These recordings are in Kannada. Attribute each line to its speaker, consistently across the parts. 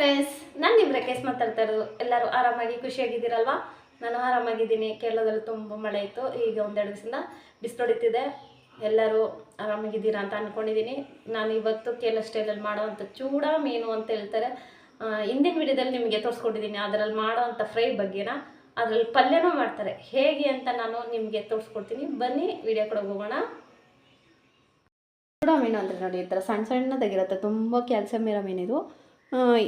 Speaker 1: ಫ್ರೆಂಡ್ಸ್ ನಾನು ನಿಮ್ಮ ರಕೇಶ್ ಮಾತಾಡ್ತಾ ಇರೋದು. ಎಲ್ಲರೂ ಆರಾಮಾಗಿ ಖುಷಿಯಾಗಿದ್ದೀರಲ್ವಾ? ನಾನು ಆರಾಮಾಗಿದ್ದೀನಿ. ಕೇರಳದಲ್ಲಿ ತುಂಬ ಮಳೆ ಇತ್ತು. ಈಗ ಒಂದೆರಡು ದಿವಸದಿಂದ ಬಿಸಿಲು ಹೊಡಿತಿದೆ. ಎಲ್ಲರೂ ಆರಾಮಾಗಿದ್ದೀರಾ ಅಂತ ಅಂದ್ಕೊಂಡಿದ್ದೀನಿ ನಾನು ಇವತ್ತು ಕೇರಳ ಸ್ಟೈಲಲ್ಲಿ ಮಾಡೋವಂಥ ಚೂಡ ಮೀನು ಅಂತ ಹೇಳ್ತಾರೆ. ಹಿಂದಿನ ವಿಡಿಯೋದಲ್ಲಿ ನಿಮಗೆ ತೋರಿಸ್ಕೊಂಡಿದ್ದೀನಿ ಅದರಲ್ಲಿ ಮಾಡೋವಂಥ ಫ್ರೈ ಬಗ್ಗೆನ? ಅದರಲ್ಲಿ ಪಲ್ಯನೂ ಮಾಡ್ತಾರೆ. ಹೇಗೆ ಅಂತ ನಾನು ನಿಮಗೆ ತೋರಿಸ್ಕೊಡ್ತೀನಿ. ಬನ್ನಿ, ವಿಡಿಯೋ ಕೂಡ ಹೋಗೋಣ. ಚೂಡ ಮೀನು ಅಂದರೆ ನೋಡಿ, ಈ ಥರ ಸಣ್ಣ ಸಣ್ಣದಾಗಿರುತ್ತೆ. ತುಂಬ ಕ್ಯಾಲ್ಸಿಯಂ ಇರೋ ಮೀನಿದು.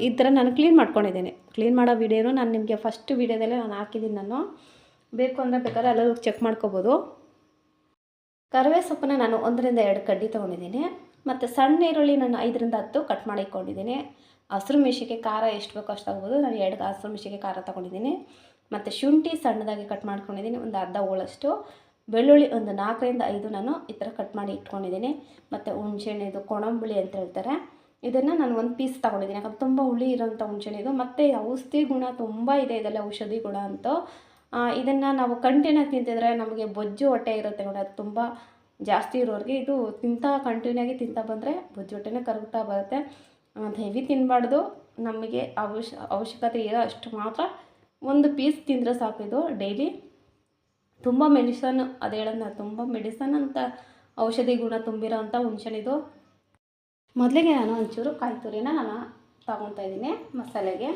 Speaker 1: ಈ ಥರ ನಾನು ಕ್ಲೀನ್ ಮಾಡ್ಕೊಂಡಿದ್ದೀನಿ. ಕ್ಲೀನ್ ಮಾಡೋ ವೀಡಿಯೋನು ನಾನು ನಿಮಗೆ ಫಸ್ಟ್ ವೀಡಿಯೋದಲ್ಲೇ ನಾನು ಹಾಕಿದ್ದೀನಿ ನಾನು. ಬೇಕು ಅಂದರೆ ಬೇಕಾದ್ರೆ ಎಲ್ಲರೂ ಚೆಕ್ ಮಾಡ್ಕೋಬೋದು. ಕರವೇ ಸೊಪ್ಪನ್ನ ನಾನು ಒಂದರಿಂದ ಎರಡು ಕಡ್ಡಿ ತೊಗೊಂಡಿದ್ದೀನಿ. ಮತ್ತು ಸಣ್ಣ ಈರುಳ್ಳಿ ನಾನು ಐದರಿಂದ ಹತ್ತು ಕಟ್ ಮಾಡಿ ಇಟ್ಕೊಂಡಿದ್ದೀನಿ ಹಸಿರು ಮೆಣಸಿಗೆ ಖಾರ ಎಷ್ಟು ಬೇಕೋ ಅಷ್ಟು ತಗೋಬೋದು. ನಾನು ಎರಡು ಹಸಿರು ಮೆಣಸಿಗೆ ಖಾರ ತೊಗೊಂಡಿದ್ದೀನಿ. ಮತ್ತು ಶುಂಠಿ ಸಣ್ಣದಾಗಿ ಕಟ್ ಮಾಡ್ಕೊಂಡಿದ್ದೀನಿ. ಒಂದು ಅರ್ಧ ಹೋಳಷ್ಟು. ಬೆಳ್ಳುಳ್ಳಿ ಒಂದು ನಾಲ್ಕರಿಂದ ಐದು ನಾನು ಈ ಥರ ಕಟ್ ಮಾಡಿ ಇಟ್ಕೊಂಡಿದ್ದೀನಿ. ಮತ್ತು ಹುಣಸೆಹಣ್ಣು ಕೊಣಂಬುಳಿ ಅಂತ ಹೇಳ್ತಾರೆ. ಇದನ್ನು ನಾನು ಒಂದು ಪೀಸ್ ತೊಗೊಂಡಿದ್ದೀನಿ ಯಾಕಂದ್ರೆ ತುಂಬ ಹುಳಿ ಇರೋಂಥ ಹುಣಸೆಹಣ್ಣು ಇದು. ಮತ್ತು ಔಷಧಿ ಗುಣ ತುಂಬ ಇದೆ ಇದೆಲ್ಲ ಔಷಧಿ ಗುಣ ಅಂತ. ಇದನ್ನು ನಾವು ಕಂಟಿನ್ಯೂ ತಿಂತಿದ್ರೆ ನಮಗೆ ಬೊಜ್ಜು ಹೊಟ್ಟೆ ಇರುತ್ತೆ ನೋಡಿ. ಅದು ತುಂಬ ಜಾಸ್ತಿ ಇರೋರಿಗೆ ಇದು ತಿಂತಾ ಕಂಟಿನ್ಯೂ ಆಗಿ ತಿಂತಾ ಬಂದರೆ ಬೊಜ್ಜು ಹೊಟ್ಟೆನೇ ಕರಗ್ತಾ ಬರುತ್ತೆ. ಹೆವಿ ತಿನ್ನಬಾರ್ದು ನಮಗೆ ಅವಶ್ಯ ಅವಶ್ಯಕತೆ ಇರೋ ಅಷ್ಟು ಮಾತ್ರ ಒಂದು ಪೀಸ್ ತಿಂದರೆ ಸಾಕು ಇದು ಡೈಲಿ ತುಂಬ ಮೆಡಿಸನ್ ಅದು ಹೇಳೋದು ತುಂಬ ಮೆಡಿಸನ್ ಅಂತ ಔಷಧಿ ಗುಣ ತುಂಬಿರೋ ಅಂಥ ಹುಣ್ಸೆಹಣ್ಣಿದು ಮೊದಲಿಗೆ ನಾನು ಒಂಚೂರು ಕಾಯಿ ತುರಿನ ನಾನು ತಗೊತಾ ಇದ್ದೀನಿ ಮಸಾಲೆಗೆ.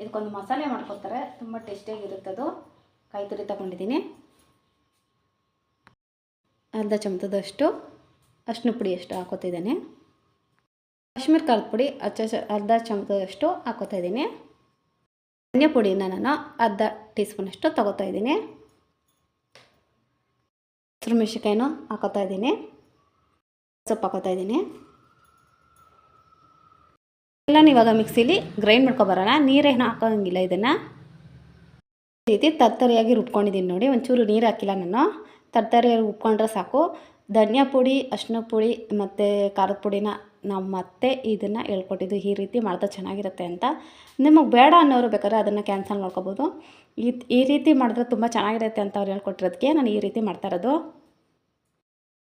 Speaker 1: ಇದಕ್ಕೊಂದು ಮಸಾಲೆ ಮಾಡ್ಕೊತಾರೆ ತುಂಬ ಟೇಸ್ಟಿಯಾಗಿರುತ್ತದು ಕಾಯಿ ತುರಿ ತಗೊಂಡಿದ್ದೀನಿ. ಅರ್ಧ ಚಮಚದಷ್ಟು ಅರ್ಶಿನ ಪುಡಿ ಅಷ್ಟು ಹಾಕೋತಿದ್ದೇನೆ. ಕಾಶ್ಮೀರ್ ಖಾರದ ಪುಡಿ ಅಚ್ಚ ಅರ್ಧ ಚಮಚದಷ್ಟು ಹಾಕೋತಾ ಇದ್ದೀನಿ. ಧನಿಯಾ ಪುಡಿನ ನಾನು ಅರ್ಧ ಟೀ ಸ್ಪೂನಷ್ಟು ತಗೋತಾ ಇದ್ದೀನಿ. ಹಸಿರು ಮೆಣಸಿಕಾಯಿನೂ ಹಾಕೋತಾ ಇದ್ದೀನಿ. ಸೊಪ್ಪು ಹಾಕೋತಾ ಇದ್ದೀನಿ. ಎಲ್ಲ ಇವಾಗ ಮಿಕ್ಸಿಲಿ ಗ್ರೈಂಡ್ ಮಾಡ್ಕೊಬರೋಣ ನೀರೇನು ಹಾಕೋಂಗಿಲ್ಲ ಇದನ್ನು. ಈ ರೀತಿ ತರ್ತರಿಯಾಗಿ ರುಬ್ಕೊಂಡಿದ್ದೀನಿ ನೋಡಿ. ಒಂಚೂರು ನೀರು ಹಾಕಿಲ್ಲ ನಾನು. ತರ್ತರಿಯಾಗಿ ರುಬ್ಕೊಂಡ್ರೆ ಸಾಕು. ಧನಿಯಾ ಪುಡಿ ಅರ್ಶಿನ ಪುಡಿ ಮತ್ತು ಖಾರದ ಪುಡಿನ ನಾವು ಮತ್ತೆ ಇದನ್ನು ಹೇಳ್ಕೊಟ್ಟಿದ್ದು. ಈ ರೀತಿ ಮಾಡಿದ್ರೆ ಚೆನ್ನಾಗಿರುತ್ತೆ ಅಂತ. ನಿಮಗೆ ಬೇಡ ಅನ್ನೋರು ಬೇಕಾದ್ರೆ ಅದನ್ನು ಕ್ಯಾನ್ಸಲ್ ಮಾಡ್ಕೋಬೋದು. ಈ ಈ ರೀತಿ ಮಾಡಿದ್ರೆ ತುಂಬ ಚೆನ್ನಾಗಿರುತ್ತೆ ಅಂತ ಅವ್ರು ಹೇಳ್ಕೊಟ್ಟಿರೋದಕ್ಕೆ ನಾನು ಈ ರೀತಿ ಮಾಡ್ತಾ ಇರೋದು.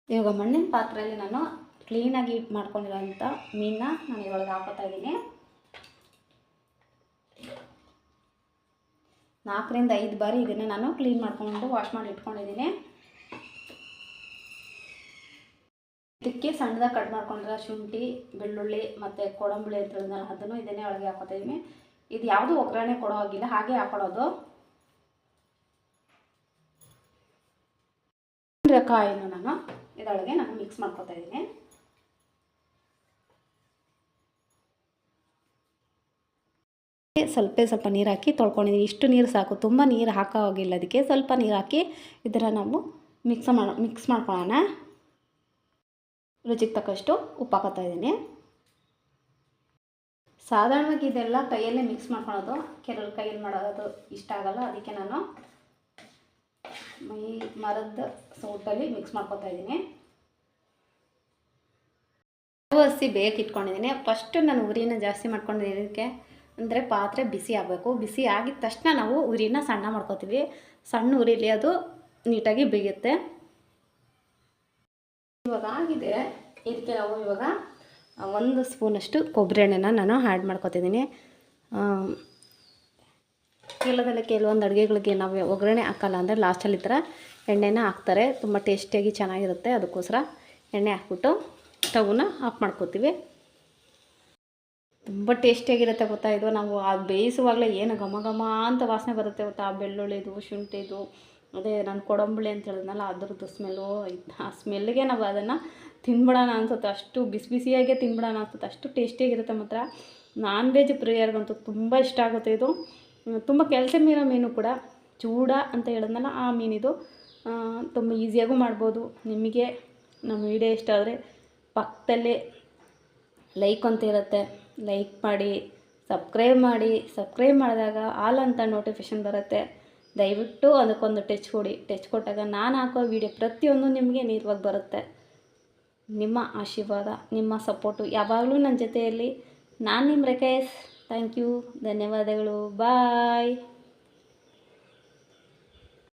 Speaker 1: ಇವಾಗ ಮಣ್ಣಿನ ಪಾತ್ರೆಯಲ್ಲಿ ನಾನು ಕ್ಲೀನಾಗಿ ಮಾಡ್ಕೊಂಡಿರೋಂಥ ಮೀನನ್ನ ನಾನು ಇವಾಗ ಹಾಕೋತಾ ಇದ್ದೀನಿ. ನಾಲ್ಕರಿಂದ ಐದು ಬಾರಿ ಇದನ್ನು ನಾನು ಕ್ಲೀನ್ ಮಾಡ್ಕೊಂಡು ವಾಶ್ ಮಾಡಿ ಇಟ್ಕೊಂಡಿದ್ದೀನಿ. ಇದಕ್ಕೆ ಸಣ್ಣದಾಗಿ ಕಟ್ ಮಾಡ್ಕೊಂಡಿರೋ ಶುಂಠಿ, ಬೆಳ್ಳುಳ್ಳಿ ಮತ್ತು ಕೊಡಂಬುಳಿ ಅಂತ ಅದನ್ನು ಇದನ್ನೇ ಒಳಗೆ ಹಾಕೋತಾ ಇದ್ದೀನಿ. ಇದು ಯಾವುದು ಒಗ್ಗರಣೆ ಕೊಡೋ ಹಾಗಿಲ್ಲ, ಹಾಗೆ ಹಾಕೊಳ್ಳೋದು. ಕಾಯಿನ ನಾನು ಇದರೊಳಗೆ ನಾನು ಮಿಕ್ಸ್ ಮಾಡ್ಕೊತಾ ಇದ್ದೀನಿ. ಸ್ವಲ್ಪ ಸ್ವಲ್ಪ ನೀರು ಹಾಕಿ ತೊಳ್ಕೊಂಡಿದ್ದೀನಿ ಇಷ್ಟು ನೀರು ಸಾಕು. ತುಂಬ ನೀರು ಹಾಕೋ ಹೋಗಿಲ್ಲ ಅದಕ್ಕೆ ಸ್ವಲ್ಪ ನೀರು ಹಾಕಿ ಇದರ ನಾವು ಮಿಕ್ಸ್ ಮಾಡ ಮಿಕ್ಸ್ ಮಾಡ್ಕೊಳ್ಳೋಣ ರುಚಿಗೆ ತಕ್ಕಷ್ಟು ಉಪ್ಪು ಹಾಕೋತಾ ಇದ್ದೀನಿ. ಸಾಧಾರಣವಾಗಿ ಇದೆಲ್ಲ ಕೈಯಲ್ಲೇ ಮಿಕ್ಸ್ ಮಾಡ್ಕೊಳೋದು. ಕೆಲವ್ರ ಕೈಯಲ್ಲಿ ಮಾಡೋದು ಇಷ್ಟ ಆಗಲ್ಲ. ಅದಕ್ಕೆ ನಾನು ಮೈ ಮರದ ಸೌಟಲ್ಲಿ ಮಿಕ್ಸ್ ಮಾಡ್ಕೊತಾ ಇದ್ದೀನಿ. ಹಸಿ ಬೇಯಕ್ಕೆ ಇಟ್ಕೊಂಡಿದ್ದೀನಿ. ಫಸ್ಟು ನಾನು ಉರಿನ ಜಾಸ್ತಿ ಮಾಡ್ಕೊಂಡಿದ್ದಕ್ಕೆ ಅಂದರೆ ಪಾತ್ರೆ ಬಿಸಿ ಆಗಬೇಕು. ಬಿಸಿ ಆಗಿದ ತಕ್ಷಣ ನಾವು ಉರಿನ ಸಣ್ಣ ಮಾಡ್ಕೋತೀವಿ. ಸಣ್ಣ ಉರಿಲಿ ಅದು ನೀಟಾಗಿ ಬೇಯುತ್ತೆ ಇವಾಗ ಆಗಿದೆ. ಇದಕ್ಕೆ ನಾವು ಇವಾಗ ಒಂದು ಸ್ಪೂನಷ್ಟು ಕೊಬ್ಬರಿ ಎಣ್ಣೆನ ನಾನು ಆ್ಯಡ್ ಮಾಡ್ಕೊತಿದ್ದೀನಿ. ಕೆಲವೆಲ್ಲ ಕೆಲವೊಂದು ಅಡುಗೆಗಳಿಗೆ ನಾವು ಒಗ್ಗರಣೆ ಹಾಕಲ್ಲ ಅಂದರೆ ಲಾಸ್ಟಲ್ಲಿ ಈ ಥರ ಎಣ್ಣೆನ ಹಾಕ್ತಾರೆ. ತುಂಬ ಟೇಸ್ಟಿಯಾಗಿ ಚೆನ್ನಾಗಿರುತ್ತೆ. ಅದಕ್ಕೋಸ್ಕರ ಎಣ್ಣೆ ಹಾಕ್ಬಿಟ್ಟು ಸ್ಟವ್ನ ಆಫ್ ಮಾಡ್ಕೋತೀವಿ. ತುಂಬ ಟೇಸ್ಟಿಯಾಗಿರುತ್ತೆ ಗೊತ್ತಾ ಇದು. ನಾವು ಅದು ಬೇಯಿಸುವಾಗಲೇ ಏನು ಘಮ ಘಮ ಅಂತ ವಾಸನೆ ಬರುತ್ತೆ ಗೊತ್ತಾ? ಆ ಬೆಳ್ಳುಳ್ಳಿದು, ಶುಂಠಿದು, ಅದೇ ನಾನು ಕೊಡಂಬುಳಿ ಅಂತ ಹೇಳಿದ್ನಲ್ಲ, ಅದ್ರದ್ದು ಸ್ಮೆಲ್ಲು ಆ ಸ್ಮೆಲ್ಗೆ ನಾವು ಅದನ್ನು ತಿನ್ಬಿಡೋಣ ಅನ್ಸುತ್ತೆ. ಅಷ್ಟು ಬಿಸಿ ಬಿಸಿಯಾಗೆ ತಿನ್ಬಿಡೋಣ ಅನ್ಸುತ್ತೆ. ಅಷ್ಟು ಟೇಸ್ಟಿಯಾಗಿರುತ್ತೆ ಮಾತ್ರ. ನಾನ್ ವೆಜ್ ಪ್ರಿಯರ್ಗಂತೂ ತುಂಬ ಇಷ್ಟ ಆಗುತ್ತೆ ಇದು. ತುಂಬ ಕೆಲಸ ಮೀರೋ ಮೀನು ಕೂಡ ಚೂಡ ಅಂತ ಹೇಳಿದ್ನಲ್ಲ, ಆ ಮೀನಿದು ತುಂಬ ಈಸಿಯಾಗೂ ಮಾಡ್ಬೋದು. ನಿಮಗೆ ನಮ್ಮ ವಿಡಿಯೋ ಇಷ್ಟ ಆದರೆ ಪಕ್ಕದಲ್ಲೇ ಲೈಕ್ ಅಂತ ಇರುತ್ತೆ. ಲೈಕ್ ಮಾಡಿ, ಸಬ್ಸ್ಕ್ರೈಬ್ ಮಾಡಿ. ಸಬ್ಸ್ಕ್ರೈಬ್ ಮಾಡಿದಾಗ ಆಲ್ ಅಂತ ನೋಟಿಫಿಕೇಷನ್ ಬರುತ್ತೆ. ದಯವಿಟ್ಟು ಅದಕ್ಕೊಂದು ಟಚ್ ಕೊಡಿ. ಟಚ್ ಕೊಟ್ಟಾಗ ನಾನು ಹಾಕೋ ವಿಡಿಯೋ ಪ್ರತಿಯೊಂದು ನಿಮಗೆ ನೇರವಾಗಿ ಬರುತ್ತೆ. ನಿಮ್ಮ ಆಶೀರ್ವಾದ, ನಿಮ್ಮ ಸಪೋರ್ಟು ಯಾವಾಗಲೂ ನನ್ನ ಜೊತೆಯಲ್ಲಿ. ನಾನು ನಿಮ್ಮ ರೇಖೇಶ್ ಥ್ಯಾಂಕ್ ಯು ಧನ್ಯವಾದಗಳು. ಬಾಯ್